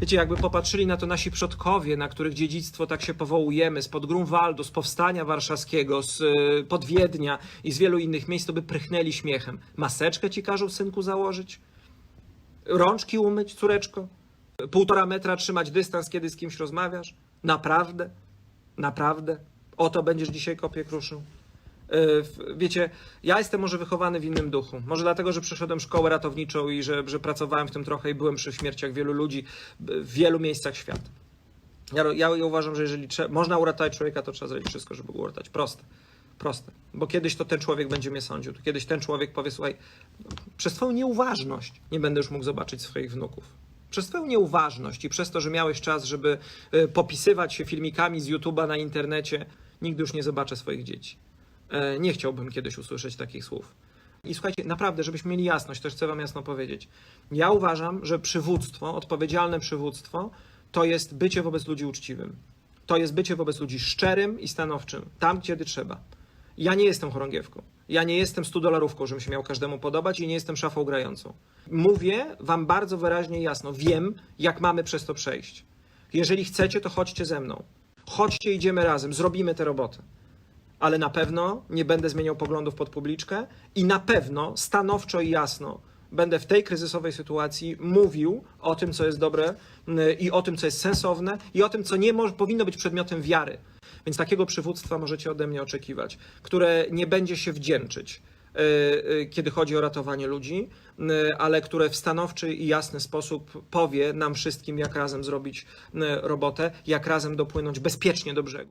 Wiecie, jakby popatrzyli na to nasi przodkowie, na których dziedzictwo tak się powołujemy, spod Grunwaldu, z Powstania Warszawskiego, z y, Podwiednia i z wielu innych miejsc, to by prychnęli śmiechem. Maseczkę ci każą, synku, założyć? Rączki umyć, córeczko? Półtora metra trzymać dystans, kiedy z kimś rozmawiasz? Naprawdę? Naprawdę? O to będziesz dzisiaj kopię kruszył? W- Wiecie, ja jestem może wychowany w innym duchu. Może dlatego, że przeszedłem szkołę ratowniczą i że, że pracowałem w tym trochę i byłem przy śmierciach wielu ludzi w wielu miejscach świata. Ja, ja, uważam, że jeżeli można uratować człowieka, to trzeba zrobić wszystko, żeby go uratować. Proste. Proste. Bo kiedyś to ten człowiek będzie mnie sądził. To kiedyś ten człowiek powie, słuchaj, przez twoją nieuważność nie będę już mógł zobaczyć swoich wnuków. Przez twoją nieuważność i przez to, że miałeś czas, żeby y, popisywać się filmikami z YouTube'a na internecie, nigdy już nie zobaczę swoich dzieci. E, Nie chciałbym kiedyś usłyszeć takich słów. I słuchajcie, naprawdę, żebyśmy mieli jasność, też chcę Wam jasno powiedzieć. Ja uważam, że przywództwo, odpowiedzialne przywództwo, to jest bycie wobec ludzi uczciwym. To jest bycie wobec ludzi szczerym i stanowczym, tam, kiedy trzeba. Ja nie jestem chorągiewką. Ja nie jestem studolarówką, żebym się miał każdemu podobać i nie jestem szafą grającą. Mówię Wam bardzo wyraźnie i jasno. Wiem, jak mamy przez to przejść. Jeżeli chcecie, to chodźcie ze mną. Chodźcie, idziemy razem, zrobimy tę robotę ale na pewno nie będę zmieniał poglądów pod publiczkę i na pewno stanowczo i jasno będę w tej kryzysowej sytuacji mówił o tym, co jest dobre y, i o tym, co jest sensowne i o tym, co nie mo- powinno być przedmiotem wiary. Więc takiego przywództwa możecie ode mnie oczekiwać, które nie będzie się wdzięczyć, y, y, kiedy chodzi o ratowanie ludzi, y, ale które w stanowczy i jasny sposób powie nam wszystkim, jak razem zrobić y, robotę, jak razem dopłynąć bezpiecznie do brzegu.